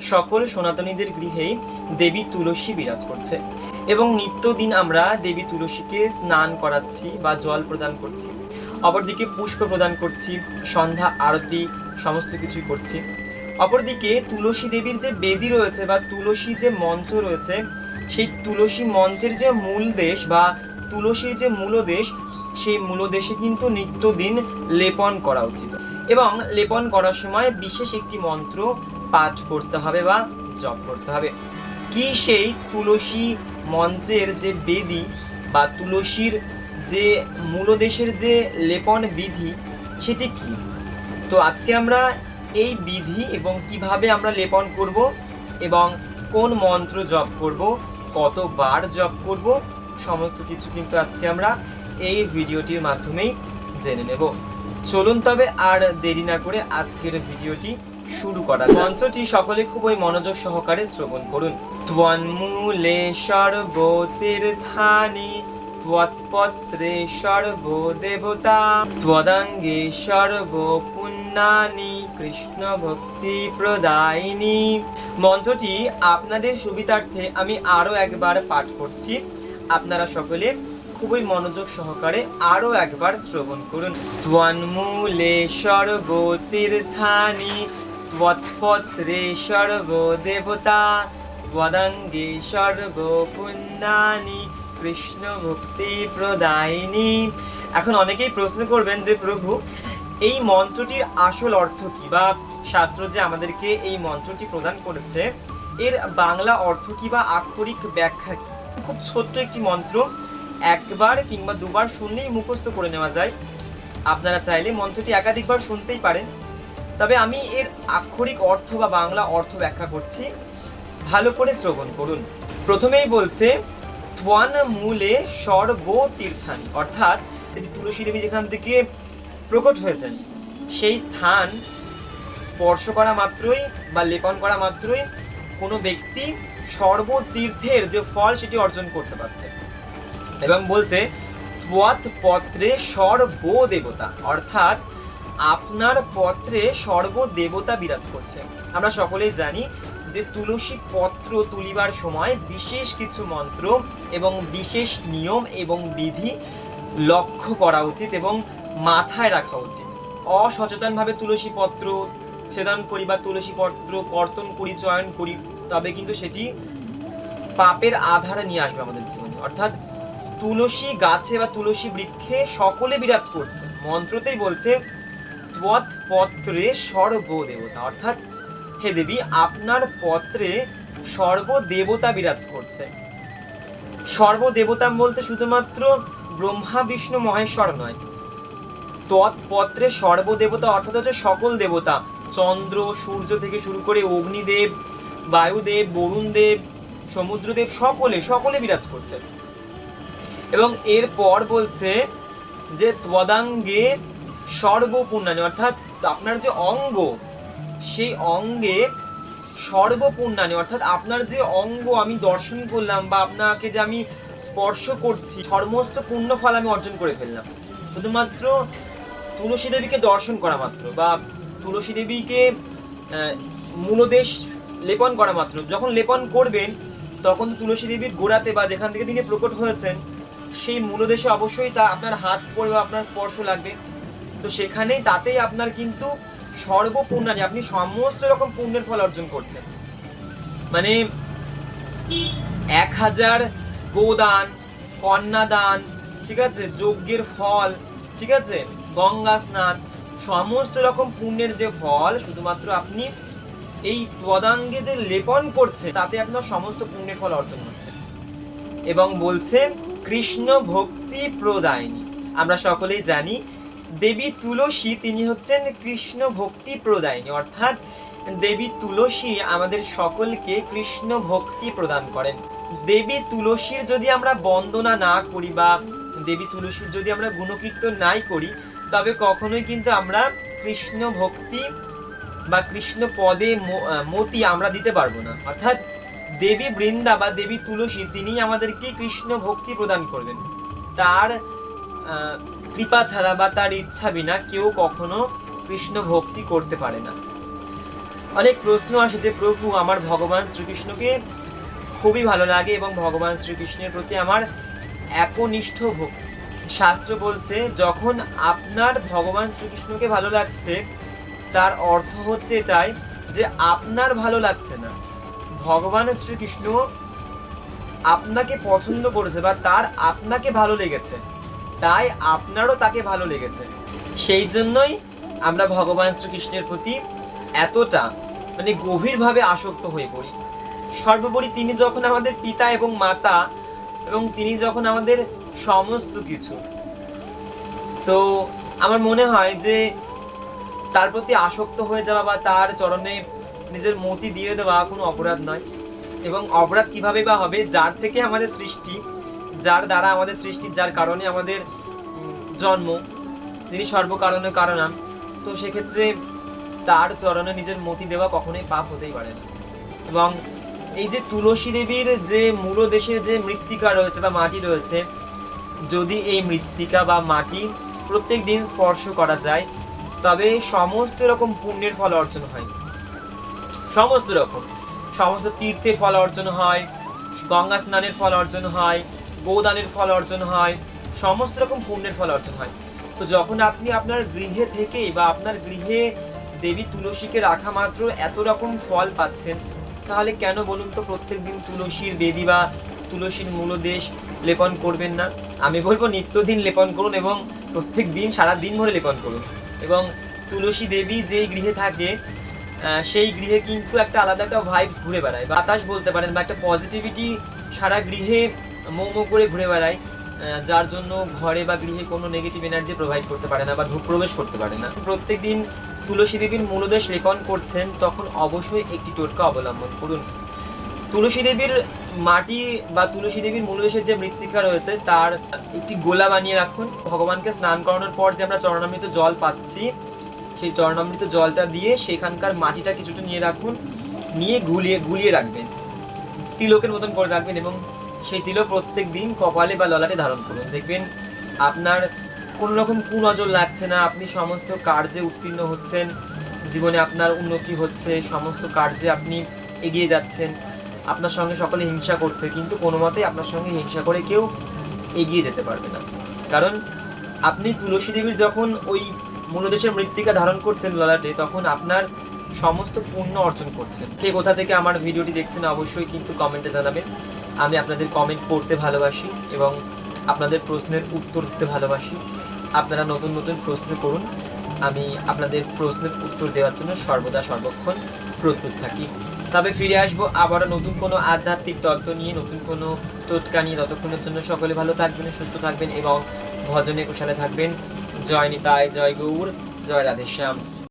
সকল সনাতনীদের গৃহেই দেবী তুলসী বিরাজ করছে। এবং নিত্যদিন আমরা দেবী তুলসীকে স্নান করাচ্ছি বা জল প্রদান করছি। অপরদিকে পুষ্প প্রদান করছি, সন্ধ্যা আরতি, সমস্ত কিছুই করছি। অপরদিকে তুলসী দেবীর যে বেদি রয়েছে বা তুলসী যে মঞ্চ রয়েছে, সেই তুলসী মঞ্চের যে মূল দেশ বা তুলসীর যে মূলদেশ, সেই মূলদেশে কিন্তু নিত্যদিন লেপন করা উচিত। এবং লেপন করার সময় বিশেষ একটি মন্ত্র পাঠ করতে হবে বা জপ করতে হবে। কি সেই তুলসী মঞ্চের যে বেদি বা তুলসীর যে মূলদেশের যে লেপন বিধি, সেটি কি? তো আজকে আমরা এই বিধি এবং কীভাবে আমরা লেপন করব এবং কোন মন্ত্র জপ করব, কতবার জপ করব, সমস্ত কিছু কিন্তু আজকে আমরা এই ভিডিওটির মাধ্যমেই জেনে নেব। চলুন তবে আর দেরি না করে আজকের ভিডিওটি শুরু করা। মন্ত্রটি সকলে খুবই মনোযোগ সহকারে শ্রবণ করুন। ত্বন্মূলে সর্বতীর্থানি ত্বৎপত্রে সর্বদেবতা, ত্বদাঙ্গে সর্বপুণ্যানি কৃষ্ণ ভক্তি প্রদায়িনী। মন্ত্রটি আপনাদের সুবিধার্থে আমি আরও একবার পাঠ করছি। আপনারা সকলে খুবই মনোযোগ সহকারে আরও একবার শ্রবণ করুন। ত্বন্মূলে সর্বতীর্থানি ত্বৎপত্রে সর্বদেবতা ত্বদঙ্গে সর্বপুণ্যানি কৃষ্ণ ভক্তি প্রদায়িনী এখন অনেকেই প্রশ্ন করবেন যে, প্রভু, এই মন্ত্রটির আসল অর্থ কি? বা শাস্ত্র যে আমাদেরকে এই মন্ত্রটি প্রদান করেছে, এর বাংলা অর্থ কি বা আক্ষরিক ব্যাখ্যা কি? খুব ছোট্ট একটি মন্ত্র, একবার কিংবা দুবার শুনলেই মুখস্থ করে নেওয়া যায়। আপনারা চাইলে মন্ত্রটি একাধিকবার শুনতেই পারেন। তবে আমি এর আক্ষরিক অর্থ বা বাংলা অর্থ ব্যাখ্যা করছি। ভালো করে শ্রবণ করুন। প্রথমেই বলছে, ত্বন মূলে সর্ব তীর্থানি অর্থাৎ তুলসী দেবী যেখান থেকে প্রকট হয়েছেন, সেই স্থান স্পর্শ করা মাত্রই বা লেপন করা মাত্রই কোনো ব্যক্তি সর্বতীর্থের যে ফল সেটি অর্জন করতে পারছে। এবং বলছে পত্রে সর্বদেবতা অর্থাৎ আপনার পত্রে সর্বদেবতা বিরাজ করছে। আমরা সকলেই জানি যে তুলসী পত্র তুলিবার সময় বিশেষ কিছু মন্ত্র এবং বিশেষ নিয়ম এবং বিধি লক্ষ্য করা উচিত এবং মাথায় রাখা উচিত। অসচেতনভাবে তুলসী পত্র, ছেদন করি বা তুলসী পত্র, কর্তন করি, চয়ন করি, তবে কিন্তু সেটি পাপের আধারে নিয়ে আসবে আমাদের জীবনে। অর্থাৎ তুলসী গাছে বা তুলসী বৃক্ষে সকলে বিরাজ করছে। মন্ত্রতেই বলছে ত্বৎ পত্রে সর্বদেবতা, অর্থাৎ হে দেবী, আপনার পত্রে সর্বদেবতা বিরাজ করছে। সর্বদেবতা বলতে শুধুমাত্র ব্রহ্মা, বিষ্ণু, মহেশ্বর নয়। তৎপত্রে সর্বদেবতা অর্থাৎ হচ্ছে সকল দেবতা, চন্দ্র, সূর্য থেকে শুরু করে অগ্নিদেব, বায়ুদেব, বরুণদেব, সমুদ্রদেব, সকলে সকলে বিরাজ করছে। এবং এরপর বলছে যে ত্বদাঙ্গে সর্বপুণ্যানি অর্থাৎ আপনার যে অঙ্গ, সেই অঙ্গে সর্বপুণ্যানি অর্থাৎ আপনার যে অঙ্গ আমি দর্শন করলাম বা আপনাকে যে আমি স্পর্শ করছি সমস্ত পুণ্য ফল আমি অর্জন করে ফেললাম। শুধুমাত্র তুলসী দেবীকে দর্শন করা মাত্র বা তুলসী দেবীকে মূলদেশ লেপন করা মাত্র। যখন লেপন করবেন, তখন তো তুলসী দেবীর গোড়াতে বা যেখান থেকে তিনি প্রকট হয়েছেন, সেই মূলদেশে অবশ্যই তা আপনার হাত পড়ে বা আপনার স্পর্শ লাগবে। তো সেখানেই তাতেই আপনার কিন্তু সর্বপুণ্যানি আপনি সমস্ত রকম পুণ্যের ফল অর্জন করছেন। মানে এক হাজার গোদান, কন্যাদান, ঠিক আছে? যজ্ঞের ফল, ঠিক আছে? গঙ্গা স্নান, সমস্ত রকম পুণ্যের যে ফল শুধুমাত্র আপনি এই পদাঙ্গে যে লেপন করছে তাতে আপনার সমস্ত পুণ্যের ফল অর্জন হচ্ছে। এবং বলছে কৃষ্ণ ভক্তি প্রদায়নী। আমরা সকলেই জানি দেবী তুলসী, তিনি হচ্ছেন কৃষ্ণ ভক্তি প্রদায়নী। অর্থাৎ দেবী তুলসী আমাদের সকলকে কৃষ্ণ ভক্তি প্রদান করেন। দেবী তুলসীর যদি আমরা বন্দনা না করি বা দেবী তুলসীর যদি আমরা গুণকীর্তন নাই করি, তবে কখনোই কিন্তু আমরা কৃষ্ণ ভক্তি বা কৃষ্ণ পদে মতি আমরা দিতে পারব না। অর্থাৎ দেবী বৃন্দা বা দেবী তুলসী তিনি আমাদেরকে কৃষ্ণ ভক্তি প্রদান করবেন। তার কৃপা ছাড়া বা তার ইচ্ছা বিনা কেউ কখনো কৃষ্ণ ভক্তি করতে পারে না। অনেক প্রশ্ন আসে যে, প্রভু, আমার ভগবান শ্রীকৃষ্ণকে খুবই ভালো লাগে এবং ভগবান শ্রীকৃষ্ণের প্রতি আমার একনিষ্ঠ ভক্তি। শাস্ত্র বলছে, যখন আপনার ভগবান শ্রীকৃষ্ণকে ভালো লাগছে, তার অর্থ হচ্ছে এটাই যে, আপনার ভালো লাগছে না। ভগবান শ্রীকৃষ্ণ আপনাকে পছন্দ করেছে বা তার আপনাকে ভালো লেগেছে। তাই আপনারও তাকে ভালো লেগেছে। সেই জন্যই আমরা ভগবান শ্রীকৃষ্ণের প্রতি এতটা মানে গভীরভাবে আসক্ত হয়ে পড়ি। সর্বোপরি তিনি যখন আমাদের পিতা এবং মাতা এবং তিনি যখন আমাদের সমস্ত কিছু। তো আমার মনে হয় যে তার প্রতি আসক্ত হয়ে যাওয়া বা তার চরণে নিজের মতি দিয়ে দেওয়া কোনো অপরাধ নয়। এবং অপরাধ কীভাবে বা হবে, যার থেকে আমাদের সৃষ্টি যার দ্বারা আমাদের সৃষ্টি যার কারণে আমাদের জন্ম, তিনি সর্বকারণে কারণাম। তো সেক্ষেত্রে তার চরণে নিজের মতি দেওয়া কখনোই পাপ হতেই পারে না। এবং এই যে তুলসী দেবীর যে মূল দেশের যে মৃত্তিকা রয়েছে বা মাটি রয়েছে, যদি এই মৃত্তিকা বা মাটি প্রত্যেক দিন স্পর্শ করা যায়, তবে সমস্ত রকম পুণ্যের ফল অর্জন হয়। সমস্ত রকম। সমস্ত তীর্থের ফল অর্জন হয়, গঙ্গা স্নানের ফল অর্জন হয় গোদানের ফল অর্জন হয়, সমস্ত রকম পুণ্যের ফল অর্জন হয়। তো যখন আপনি আপনার গৃহে থেকেই বা আপনার গৃহে দেবী তুলসীকে রাখা মাত্র এত রকম ফল পাচ্ছেন, তাহলে কেন বলুন তো প্রত্যেক দিন তুলসীর বেদি বা তুলসীর মূলদেশ লেপন করবেন না? আমি বলব নিত্যদিন লেপন করুন এবং প্রত্যেক দিন, সারা দিন ভরে লেপন করুন। এবং তুলসী দেবী যেই গৃহে থাকে সেই গৃহে কিন্তু একটা আলাদা একটা ভাইবস ঘুরে বেড়ায়। বাতাস বলতে পারেন বা একটা পজিটিভিটি সারা গৃহে মোমো করে ঘুরে বেড়ায় যার জন্য ঘরে বা গৃহে কোনো নেগেটিভ এনার্জি প্রোভাইড করতে পারে না বা প্রবেশ করতে পারে না। প্রত্যেক দিন তুলসী দেবীর মূলদেশ লেপন করছেন, তখন অবশ্যই একটি টোটকা অবলম্বন করুন। তুলসী দেবীর মাটি বা তুলসী দেবীর মূলদেশের যে মৃত্তিকা রয়েছে, তার একটি গোলা বানিয়ে রাখুন। ভগবানকে স্নান করানোর পর যে আমরা চরণামৃত জল পাচ্ছি, সেই চরণামৃত জলটা দিয়ে সেখানকার মাটিটা কিছুটা নিয়ে রাখুন, নিয়ে গুলিয়ে গুলিয়ে রাখবেন। তিলকের মতন করে রাখবেন এবং সেই তিলক প্রত্যেক দিন কপালে বা ললাটে ধারণ করুন। দেখবেন আপনার কোনো রকম কুনজর লাগছে না, আপনি সমস্ত কার্যে উত্তীর্ণ হচ্ছেন, জীবনে আপনার উন্নতি হচ্ছে, সমস্ত কার্যে আপনি এগিয়ে যাচ্ছেন, আপনার সঙ্গে সকলে হিংসা করছে, কিন্তু কোনো মতেই আপনার সঙ্গে হিংসা করে কেউ এগিয়ে যেতে পারবে না। কারণ আপনি তুলসী দেবীর যখন ওই মূলদেশের মৃত্তিকা ধারণ করছেন ললাটে, তখন আপনার সমস্ত পুণ্য অর্জন করছেন। কে কোথা থেকে আমার ভিডিওটি দেখছেন অবশ্যই কিন্তু কমেন্টে জানাবেন। আমি আপনাদের কমেন্ট পড়তে ভালোবাসি এবং আপনাদের প্রশ্নের উত্তর দিতে ভালোবাসি। আপনারা নতুন নতুন প্রশ্ন করুন। আমি আপনাদের প্রশ্নের উত্তর দেওয়ার জন্য সর্বদা সর্বক্ষণ প্রস্তুত থাকি। তবে ফিরে আসব আবারও নতুন কোনো আধ্যাত্মিক তত্ত্ব নিয়ে, নতুন কোনো টোটকা নিয়ে। ততক্ষণের জন্য সকলে ভালো থাকবেন, সুস্থ থাকবেন এবং ভজনে কুশলে থাকবেন। জয় নিতাই, জয় গৌর, জয় রাধেশ্যাম।